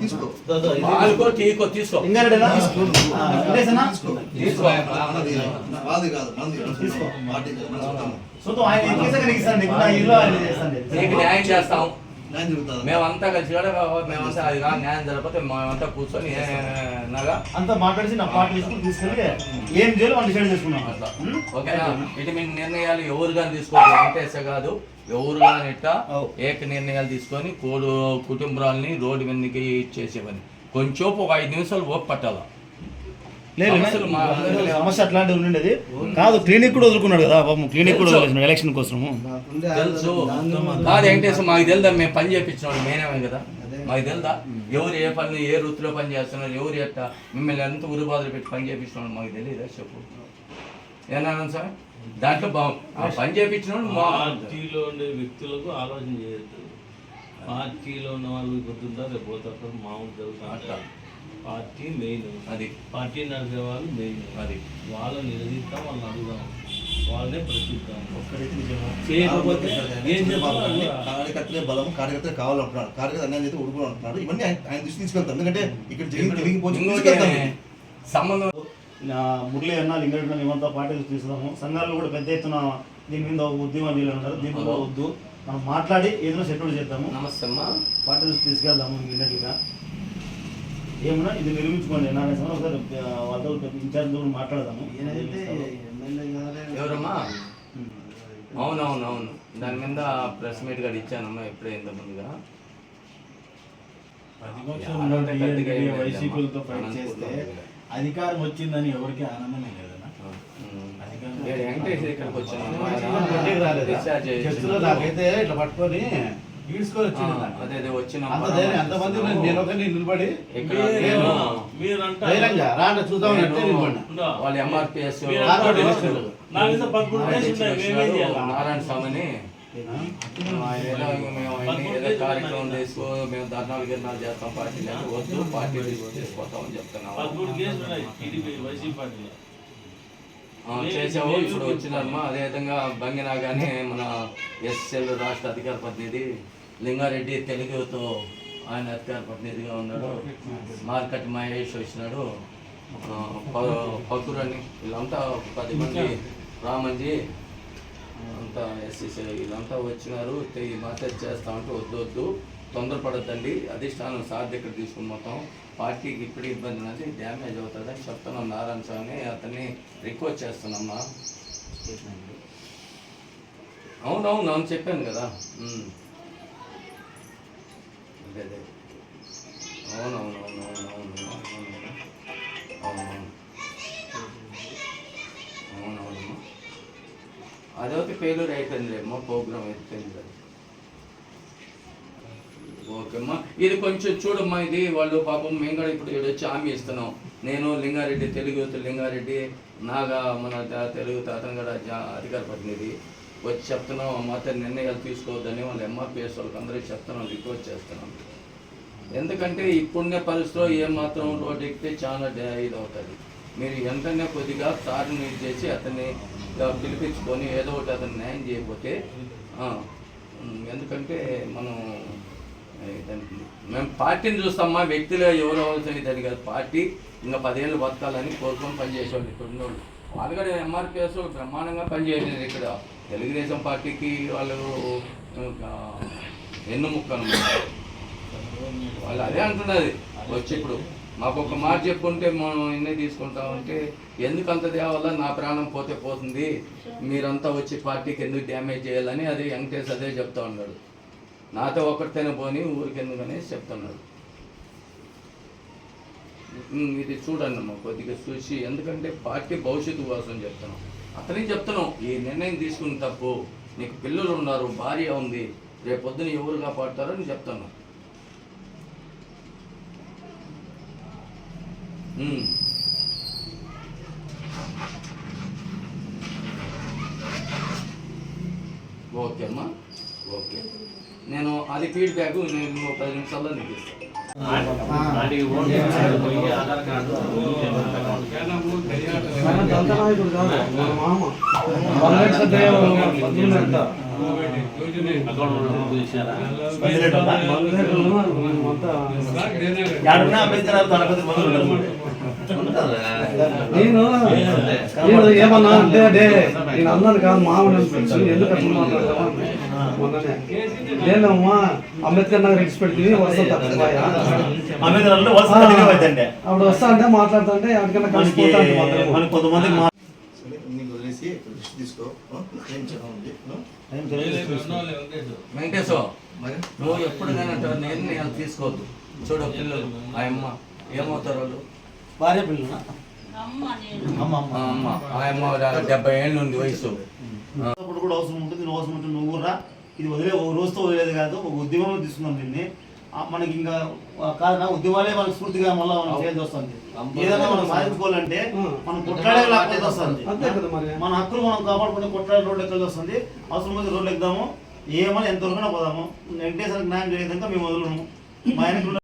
తీసుకో తీసుకో వాళ్ళది కాదు మంది తీసుకో పార్టీ మనం చూద్దాం. సొంతం ఆయన చేస్తాను నీకు న్యాయం చేస్తాం మేమంతా కలిసి కూడా మేమంతా అది కాదు న్యాయం జరగకపోతే మేమంతా కూర్చొని అంతా మాట్లాడి నా పార్టీ తీసుకుని తీసుకెళ్ళి ఏం చేయాలి వాళ్ళు డిసైడ్ చేసుకున్నాం. అట్లా? ఓకేనా? ఇటు మీ నిర్ణయాలు ఎవరు కానీ తీసుకోవాలి వెంకటేశ కాదు. ఎవరు కానీ ఇట్టా. ఏక నిర్ణయాలు తీసుకొని కోడు కుటుంబాలని రోడ్డు మీదకి ఇచ్చేసేవని. కొంచెం ఒక ఐదు నిమిషాలు ఓపు పట్టాలా? లేదు సమస్య అట్లాంటివి ఉండేది కాదు క్లినిక్ కూడా వదులుకున్నాడు కదా పాపం. క్లినిక్ కూడా వదిలేసినాడు ఎలక్షన్ కోసము. తెలుసు. వెంకటేశ్వర మాకు తెలుదా మేము పని చేయించినాడు మేనేమే కదా. మాకు తెలుదా ఎవరు ఏ పని ఏ వృత్తిలో పని చేస్తున్నారు ఎవరు ఎట్ట? మిమ్మల్ని ఎంత ఉరి బాధలు పెట్టి పని చేయించినాడు మాకు తెలియదా చెప్పు. ఏనా సార్? దాంట్లో పని చేయించినాడు మా పార్టీలో ఉండే వ్యక్తులకు ఆలోచన చేయొద్దు. పార్టీలో ఉన్న వాళ్ళు పొద్దుంటారు రేపు పోతారు మామూలు జరుగుతా అట్లా. Party main. అది. పార్టీ నడిపే వాళ్ళు మెయిన్. అది. వాళ్ళని నిలదీస్తాం వాళ్ళని అడుగుదాం. వాళ్ళనే ప్రశ్నిస్తాం చేయకపోతే ఏం చెప్తారు కార్యకర్తలే బలం కార్యకర్తలే కావాలంటున్నాడు కార్యకర్త అన్యాయం చేస్తే ఉడుకుని అంటున్నాడు ఇవన్నీ ఆయన దృష్టి తీసుకెళ్తాం ఎందుకంటే ఇక్కడ జరిగి తిరిగిపోయి సంబంధం నా మురళి అన్న లింగరెడ్డి అన్న మేమంతా పార్టీలు తీసుకున్నాము. సంఘాలు కూడా పెద్ద ఎత్తున దీని మీద ఉద్యమం వీళ్ళు ఉన్నారు దీని వద్దు మనం మాట్లాడి ఏదైనా సెటిల్ చేద్దాము. నమస్తే అమ్మా. పార్టీలు తీసుకెళ్దాము ఇమీడియట్గా ఏమన్నా ఇది నిర్మించుకోండి నా సమయం ఒకసారి వాళ్ళతో ఇన్ఛార్జ్ మాట్లాడదాము. ఎవరమ్మా? అవునవునవును. దాని మీద ప్రెస్ మీట్ కూడా ఇచ్చానమ్మా ఎప్పుడే ఇంత ముందుగా వైసీపీలతో ఫైట్ చేస్తే అధికారం వచ్చిందని ఎవరికి ఆనందమే. ఏడు వెంకటేష్ ఇక్కడికి వచ్చాను. నాకైతే ఇట్లా పట్టుకొని అదే అదే వచ్చిన అంతమంది. నేను నిలబడి ధైర్యంగా రాండి చూద్దాం అంటే. వాళ్ళ ఎంఆర్పిఎస్ నారాయణ స్వామిని కార్యక్రమం చేసుకో మేము ధర్నాలు గిర్నాలు చేస్తాం. పార్టీ లేదు వద్దు పార్టీ. తీసుకొస్తామని ఆ, చేసాము ఇప్పుడు వచ్చినారమ్మా అదేవిధంగా బంగినా కానీ మన ఎస్ఎల్ రాష్ట్ర అధికార ప్రతినిధి లింగారెడ్డి తెలుగుతో ఆయన అధికార ప్రతినిధిగా ఉన్నాడు. మార్కెట్ మహేష్ వచ్చినాడు. ఆ, వీళ్ళంతా పది మంది రామంజీ అంతా ఎస్సీసీ వీళ్ళంతా వచ్చినారు. ఈ ఈ చేస్తా చేస్తామంటే వద్దు వద్దు తొందరపడద్దండి. అధిష్టానం సార్ దగ్గర తీసుకుని మొత్తం పార్టీకి ఇప్పుడు ఇబ్బంది ఉన్నది డ్యామేజ్ అవుతుందని చెప్తున్నాం నారాయణ స్వామి. అతన్ని రిక్వెస్ట్ చేస్తున్నామ్మా అవునవును అవును చెప్పాను కదా. అదే అదే అవునవునవునవునవును అదొకటి అవునవునమ్మా ఫెయిల్యూర్ అయిపోయిందిలేమ్మా ప్రోగ్రామ్ అయిపోయింది ఓకేమ్మా ఇది కొంచెం చూడమ్మా ఇది వాళ్ళు పాపం మేము కూడా ఇప్పుడు ఇక్కడ వచ్చి హామీ ఇస్తున్నాం నేను లింగారెడ్డి తెలుగు లింగారెడ్డి నాగా మన తెలుగు అతను కూడా జా- అధికార ప్రతినిధి వచ్చి చెప్తున్నాం మాత్రం నిర్ణయాలు తీసుకోవద్దని వాళ్ళు ఎంఆర్పిఎస్ వాళ్ళకి అందరికీ చెప్తున్నాం రిక్వెస్ట్ చేస్తున్నాం ఎందుకంటే ఇప్పుడున్న పరిస్థితిలో ఏమాత్రం రోడ్డు ఎక్కితే చాలా డే ఇది అవుతుంది మీరు వెంటనే కొద్దిగా సార్ని మీరు చేసి అతన్ని పిలిపించుకొని ఏదో ఒకటి అతను న్యాయం చేయకపోతే ఎందుకంటే మనం దానికి మేము పార్టీని చూస్తామా వ్యక్తులు ఎవరు అవసరం దాని కాదు. పార్టీ ఇంకా పదేళ్ళు బతకాలని కోరుకొని పనిచేసేవాళ్ళు ఇక్కడ ఉన్నోళ్ళు వాళ్ళు కూడా ఎంఆర్పిఎస్ బ్రహ్మాండంగా పనిచేసేది ఇక్కడ. తెలుగుదేశం పార్టీకి వాళ్ళు ఎన్నుముక్క అన్నమాట వాళ్ళు అదే అంటున్నది. వచ్చి ఇప్పుడు మాకు ఒక మాట చెప్పుకుంటే మనం ఇన్నే తీసుకుంటామంటే ఎందుకు అంత దేవల్ల నా ప్రాణం పోతే పోతుంది? మీరంతా వచ్చి పార్టీకి ఎందుకు డ్యామేజ్ చేయాలని అది వెంకటేష్ అదే చెప్తా ఉన్నాడు. నాతో ఒకరితోనే పోని ఊరికి ఎందుకని చెప్తున్నాడు ఇది చూడండి అమ్మా కొద్దిగా చూసి ఎందుకంటే పార్టీ భవిష్యత్తు కోసం చెప్తున్నాం. అతనికి చెప్తున్నాం ఈ నిర్ణయం తీసుకుని తప్పు నీకు పిల్లలు ఉన్నారు భార్య ఉంది రేపు పొద్దున ఎవరు కాపాడుతారో అని చెప్తాను. ఓకే అమ్మా ఓకే. నేను అది ఫీడ్బ్యాక్ నేను పది నిమిషాల్లో నీకు ఇస్తాను. ఆడికి ఓటు పోయి ఆధార్ కార్డు మన దంతనాయకుడు కాదు, మన మామ. వరలక్ష్మి దేవ పద్దులు ఎంత? అక్కడ ఉన్నప్పుడు చూసారా బదిలేట్ ఉందా? యాడున్నా అంబేద్కర్ తన పెద్ద మొదలు ఉంటారు. నేను నేను ఏమన్నా అంటే అదే నేను అన్నాను కాదు మామూలు అనిపించి ఎందుకు అట్లా మాట్లాడతావా మొన్ననే. లేదమ్మా అంబేద్కర్ నగర్ ఇడిచి పెడితే వస్తాం తప్పబాయా అంబేద్కర్ పోయిందండి. అప్పుడు వస్తా అంటే మాట్లాడుతా అంటే ఎక్కడికన్నా మనకి కలిసిపోతా అంటే మాత్రం మనకి కొంతమందికి మా- సరే, నీకు వదిలేసి ఇక్కడ లిస్ట్ తీసుకో. ఆ? ఏం చేయడం ఉంది ఆ? ఏం తెలియదు. వెంకటేశ్వర మరి నువ్వు ఎప్పుడు నిర్ణయాలు తీసుకోవద్దు. చూడు పిల్లలు ఆ అమ్మ. ఏమవుతారు వాళ్ళు? భార్య పిల్లల అమ్మ ఆ అమ్మ. డెబ్బై ఏళ్ళు ఉంది వయసు. అప్పుడు కూడా అవసరం ఉంటుంది నువ్వు అవసరం ఉంటుంది నువ్వు కూడా ఇది వదిలే ఒక రోజుతో వదిలేదు కాదు ఒక ఉద్యమం తీసుకున్నాం దీన్ని. మనకి ఇంకా ఆ, కాదు ఉద్యమాలే మనకు స్ఫూర్తిగా మళ్ళీ మనం చేయాల్సి వస్తుంది ఏదైనా మనం సాధించుకోవాలంటే మనం కొట్లాడే లేకపోతే వస్తుంది అంతే కదా మరి. మన హక్కులు మనం కాపాడుకునే కొట్లాడే రోడ్డు ఎక్కడికి వస్తుంది అవసరం అయితే రోడ్లు ఎక్కుదాము. ఏమని ఎంతవరకు పోదాము. వెంకటేశ్వరకు న్యాయం చేయదంతా మేము వదలము మా ఆయనకు